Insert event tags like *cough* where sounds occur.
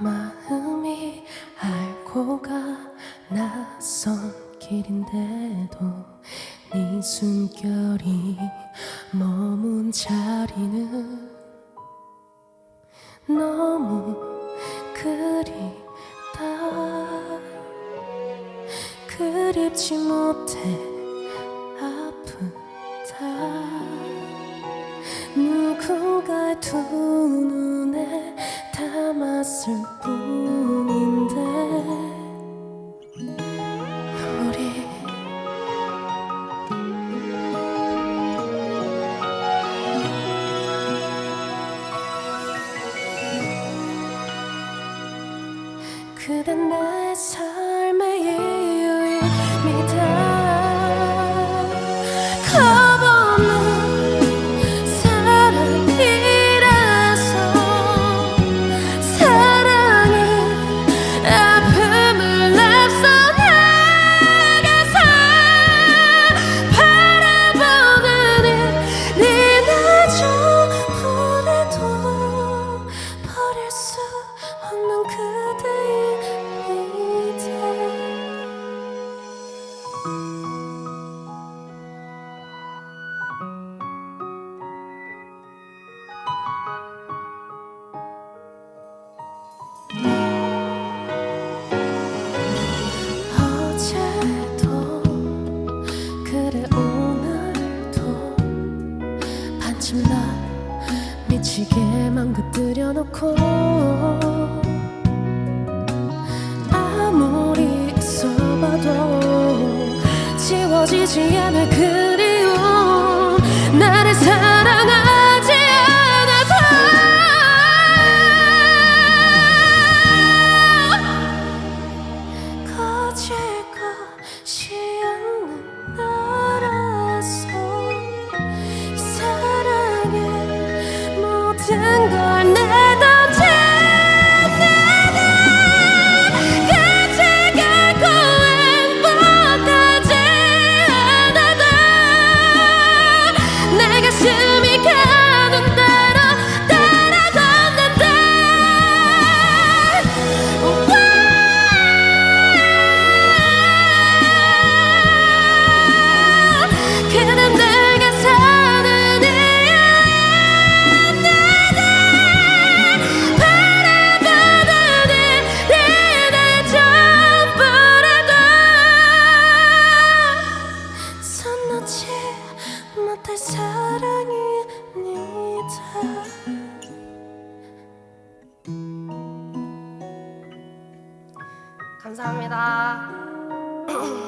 마음이 알고가 낯선 길인데도 네 숨결이 머문 자리는 너무 그리다. 그립지 못해 아프다. 누군가의 두 그댄 내 삶의 이유입니다 미치게만 긋들여 놓고 아무리 있어봐도 지워지지 않을 그리움. 나를 사랑하지 않아도 거질 내 못할 사랑입니다. 감사합니다 *clears throat*